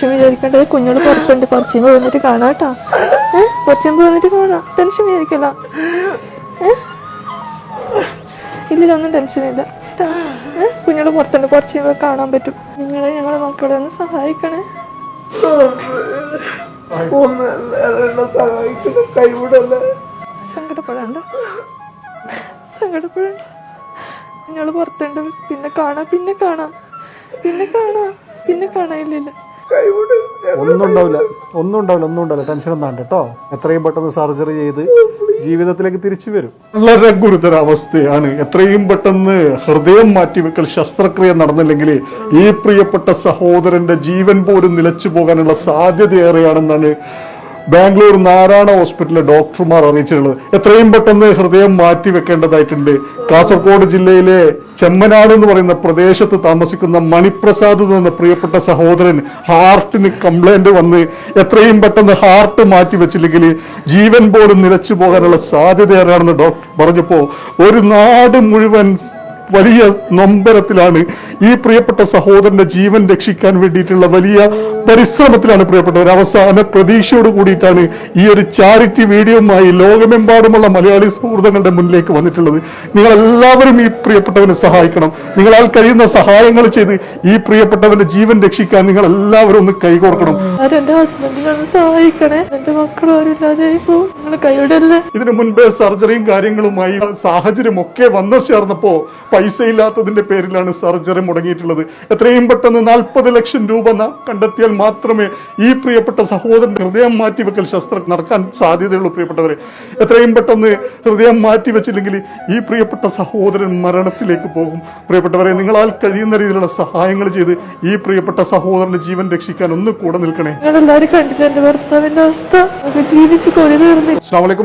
Tension വിചാരിക്കേണ്ടത് കുഞ്ഞോട് പുറത്തുണ്ട്. കുറച്ച് മുമ്പ് വന്നിട്ട് കാണാം കേട്ടോ. ഏഹ് കുറച്ചു മുമ്പ് വന്നിട്ട് കാണാം. ടെൻഷൻ വിചാരിക്കല്ല ഏഹ് ഇല്ല ഒന്നും ടെൻഷനില്ല ഇല്ല ഏഹ് കുഞ്ഞോട് പുറത്തുണ്ട്. കുറച്ച് മുമ്പ് കാണാൻ പറ്റും. നിങ്ങളെ ഞങ്ങളെ മക്കളെ ഒന്ന് സഹായിക്കണേ. സങ്കടപ്പെടണ്ട. സങ്കടപ്പെടണ്ട. പുറത്തുണ്ട്. പിന്നെ കാണാം പിന്നെ കാണാം. പിന്നെ കാണാം പിന്നെ കാണാ. ഇല്ലില്ല. കൈവിട് ഒന്നും ഉണ്ടാവില്ല. ഒന്നും ഉണ്ടാവില്ല ഒന്നും ഉണ്ടാവില്ല. ടെൻഷൻ ഒന്നും വേണ്ട കേട്ടോ. എത്രയും പെട്ടെന്ന് സർജറി ചെയ്ത് ജീവിതത്തിലേക്ക് തിരിച്ചു വരും. വളരെ ഗുരുതരാവസ്ഥയാണ്. എത്രയും പെട്ടെന്ന് ഹൃദയം മാറ്റിവെക്കൽ ശസ്ത്രക്രിയ നടന്നില്ലെങ്കിൽ ഈ പ്രിയപ്പെട്ട സഹോദരന്റെ ജീവൻ പോലും നിലച്ചു പോകാനുള്ള സാധ്യത ഏറെയാണെന്നാണ് ബാംഗ്ലൂർ നാരായണ ഹോസ്പിറ്റലിലെ ഡോക്ടർമാർ അറിയിച്ചിട്ടുള്ളത്. എത്രയും പെട്ടെന്ന് ഹൃദയം മാറ്റി വെക്കേണ്ടതായിട്ടുണ്ട് കാസർഗോഡ് ജില്ലയിലെ ചെമ്മനാട് എന്ന് പറയുന്ന പ്രദേശത്ത് താമസിക്കുന്ന മണിപ്രസാദ് എന്ന പ്രിയപ്പെട്ട സഹോദരൻ ഹാർട്ടിന് കംപ്ലൈന്റ് വന്ന് എത്രയും പെട്ടെന്ന് ഹാർട്ട് മാറ്റി വെച്ചില്ലെങ്കിൽ ജീവൻ പോലും നിലച്ചു പോകാനുള്ള സാധ്യത ഏറെയാണെന്ന് ഡോക്ടർ പറഞ്ഞപ്പോ ഒരു നാട് മുഴുവൻ വലിയ നൊമ്പരത്തിലാണ് ഈ പ്രിയപ്പെട്ട സഹോദരന്റെ ജീവൻ രക്ഷിക്കാൻ വേണ്ടിയിട്ടുള്ള വലിയ പരിശ്രമത്തിലാണ് പ്രിയപ്പെട്ടവർ അവസാന പ്രതീക്ഷയോട് കൂടിയിട്ടാണ് ഈ ഒരു ചാരിറ്റി വീഡിയോയുമായി ലോകമെമ്പാടുമുള്ള മലയാളി സുഹൃത്തുക്കളുടെ മുന്നിലേക്ക് വന്നിട്ടുള്ളത്. നിങ്ങൾ എല്ലാവരും ഈ പ്രിയപ്പെട്ടവനെ സഹായിക്കണം. നിങ്ങളാൽ കഴിയുന്ന സഹായങ്ങൾ ചെയ്ത് ഈ പ്രിയപ്പെട്ടവന്റെ ജീവൻ രക്ഷിക്കാൻ നിങ്ങൾ എല്ലാവരും ഒന്ന് കൈകോർക്കണം സഹായിക്കണേ. എന്റെ മക്കളും ഇതിനു മുൻപേ സർജറിയും കാര്യങ്ങളുമായി സാഹചര്യം ഒക്കെ വന്നു ചേർന്നപ്പോ പൈസ ഇല്ലാത്തതിന്റെ പേരിലാണ് സർജറി മുടങ്ങിയിട്ടുള്ളത്. എത്രയും പെട്ടെന്ന് നാൽപ്പത് ലക്ഷം രൂപ കണ്ടെത്തിയാൽ മാത്രമേ ഈ പ്രിയപ്പെട്ട സഹോദരന്റെ ഹൃദയം മാറ്റിവെക്കൽ ശസ്ത്രം നടക്കാൻ സാധ്യതയുള്ളൂ പ്രിയപ്പെട്ടവരെ. എത്രയും പെട്ടെന്ന് ഹൃദയം മാറ്റിവെച്ചില്ലെങ്കിൽ ഈ പ്രിയപ്പെട്ട സഹോദരൻ മരണത്തിലേക്ക് പോകും. പ്രിയപ്പെട്ടവരെ നിങ്ങളാൽ കഴിയുന്ന രീതിയിലുള്ള സഹായങ്ങൾ ചെയ്ത് ഈ പ്രിയപ്പെട്ട സഹോദരന്റെ ജീവൻ രക്ഷിക്കാൻ ഒന്ന് കൂടെ നിൽക്കണേ. തീർന്നി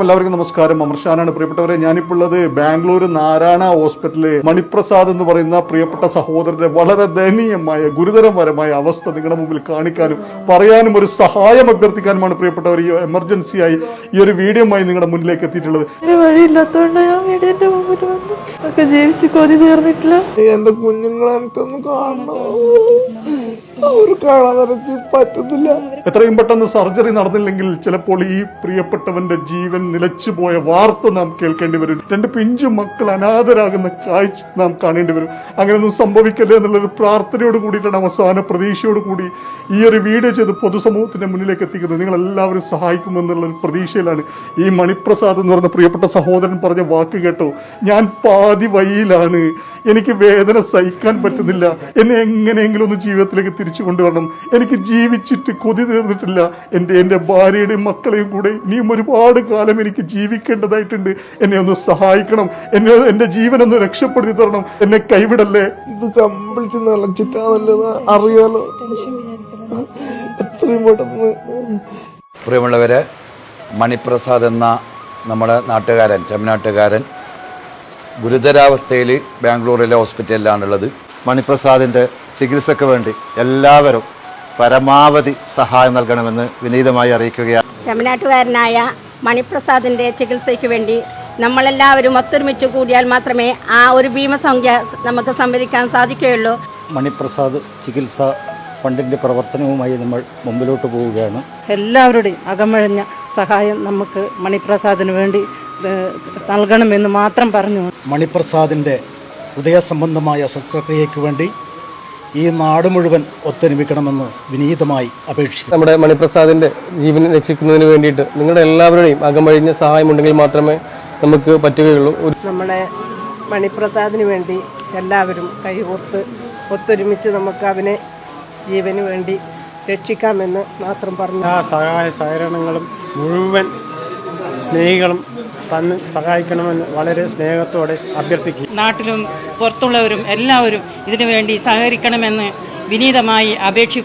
എല്ലാവർക്കും നമസ്കാരം. അമർഷാനാണ് പ്രിയപ്പെട്ടവരെ ഞാനിപ്പോൾ ഉള്ളത് ബാംഗ്ലൂർ നാരായണ ഹോസ്പിറ്റലിൽ മണിപ്രസാദ് എന്ന് പറയുന്ന പ്രിയപ്പെട്ട സഹോദരന്റെ വളരെ ദയനീയമായ ഗുരുതരപരമായ അവസ്ഥ നിങ്ങളുടെ മുമ്പിൽ കാണിക്കാനും പറയാനും ഒരു സഹായം അഭ്യർത്ഥിക്കാനുമാണ് പ്രിയപ്പെട്ടവർ ഈ എമർജൻസി ആയി ഈ ഒരു വീഡിയോമായി നിങ്ങളുടെ മുന്നിലേക്ക് എത്തിയിട്ടുള്ളത്. ഞാൻ ഒക്കെ ജീവിച്ച് കൊതി തീർന്നിട്ടില്ല. എന്റെ കുഞ്ഞുങ്ങളെ എനിക്കൊന്ന് കാണണം. അവർ കാണാൻ എനിക്ക് പറ്റുന്നില്ല. എത്രയും പെട്ടെന്ന് സർജറി നടന്നില്ലെങ്കിൽ ചിലപ്പോൾ ഈ പ്രിയപ്പെട്ടവന്റെ ജീവൻ നിലച്ചുപോയ വാർത്ത നാം കേൾക്കേണ്ടി വരും. രണ്ട് പിഞ്ചു മക്കൾ അനാഥരാകുന്ന കാഴ്ച നാം കാണേണ്ടി വരും. അങ്ങനെയൊന്നും സംഭവിക്കല്ലേ എന്നുള്ളൊരു പ്രാർത്ഥനയോട് കൂടിയിട്ടാണ് അവസാന പ്രതീക്ഷയോട് കൂടി ഈ ഒരു വീഡിയോ ചെയ്ത് പൊതുസമൂഹത്തിന്റെ മുന്നിലേക്ക് എത്തിക്കുന്നത്. നിങ്ങൾ എല്ലാവരും സഹായിക്കുമെന്നുള്ള ഒരു പ്രതീക്ഷയിലാണ് ഈ മണിപ്രസാദ് എന്ന് പറഞ്ഞ പ്രിയപ്പെട്ട സഹോദരൻ പറഞ്ഞ വാക്ക് കേട്ടോ. ഞാൻ പാതി വഴിയിലാണ് എനിക്ക് വേദന സഹിക്കാൻ പറ്റുന്നില്ല. എന്നെ എങ്ങനെയെങ്കിലും ഒന്ന് ജീവിതത്തിലേക്ക് തിരിച്ചു കൊണ്ടുവരണം. എനിക്ക് ജീവിച്ചിട്ട് കൊതി തീർന്നിട്ടില്ല. എന്റെ എന്റെ ഭാര്യയുടെയും മക്കളെയും കൂടെ ഇനിയും ഒരുപാട് കാലം എനിക്ക് ജീവിക്കേണ്ടതായിട്ടുണ്ട്. എന്നെ ഒന്ന് സഹായിക്കണം. എന്നെ എന്റെ ജീവൻ ഒന്ന് രക്ഷപ്പെടുത്തി തരണം. എന്നെ കൈവിടല്ലേ? ഇത് കമ്പിളിച്ച് നിലച്ചിട്ടാണല്ലത് അറിയാലോ. എത്രയും പെട്ടെന്ന്. പ്രിയമുള്ളവരെ മണിപ്രസാദ് എന്ന നമ്മുടെ നാട്ടുകാരൻ ചെമ്മനാട്ടുകാരൻ ഗുരുതരാവസ്ഥയിൽ ബാംഗ്ലൂരിലെ ഹോസ്പിറ്റലിലാണുള്ളത്. മണിപ്രസാദിന്റെ ചികിത്സയ്ക്ക് വേണ്ടി എല്ലാവരും പരമാവധി സഹായം നൽകണമെന്ന് വിനീതമായി അറിയിക്കുകയാണ്. തമിഴ്നാട്ടുകാരനായ മണിപ്രസാദിന്റെ ചികിത്സയ്ക്ക് വേണ്ടി നമ്മളെല്ലാവരും ഒത്തൊരുമിച്ച് കൂടിയാൽ മാത്രമേ ആ ഒരു ഭീമസംഖ്യ നമുക്ക് സംഭരിക്കാൻ സാധിക്കുകയുള്ളൂ. മണിപ്രസാദ് ചികിത്സ ഫണ്ടിന്റെ പ്രവർത്തനവുമായി നമ്മൾ മുമ്പിലോട്ട് പോവുകയാണ്. എല്ലാവരുടെയും അകമഴഞ്ഞ സഹായം നമുക്ക് മണിപ്രസാദിന് വേണ്ടി നൽകണമെന്ന് മാത്രം പറഞ്ഞു. മണിപ്രസാദിന്റെ ഹൃദയസംബന്ധമായ ശസ്ത്രക്രിയയ്ക്ക് വേണ്ടി ഈ നാട് മുഴുവൻ ഒത്തൊരുമിക്കണമെന്ന് വിനീതമായി അപേക്ഷിക്കുന്നു. നമ്മുടെ മണിപ്രസാദിന്റെ ജീവൻ രക്ഷിക്കുന്നതിന് വേണ്ടിയിട്ട് നിങ്ങളുടെ എല്ലാവരുടെയും അകമഴിഞ്ഞ സഹായം ഉണ്ടെങ്കിൽ മാത്രമേ നമുക്ക് പറ്റുകയുള്ളൂ. നമ്മുടെ മണിപ്രസാദിന് വേണ്ടി എല്ലാവരും കൈകോർത്ത് ഒത്തൊരുമിച്ച് നമുക്ക് അവനെ ജീവന് വേണ്ടി രക്ഷിക്കാമെന്ന് മാത്രം പറഞ്ഞു. ആ സഹായ സഹകരണങ്ങളും മുഴുവൻ സ്നേഹികളും തന്ന് സഹായിക്കണമെന്ന് വളരെ സ്നേഹത്തോടെ അഭ്യർത്ഥിക്കും നാട്ടിലും പുറത്തുള്ളവരും എല്ലാവരും ഇതിനു വേണ്ടി സഹകരിക്കണമെന്ന് വിനീതമായി അപേക്ഷിക്കുന്നു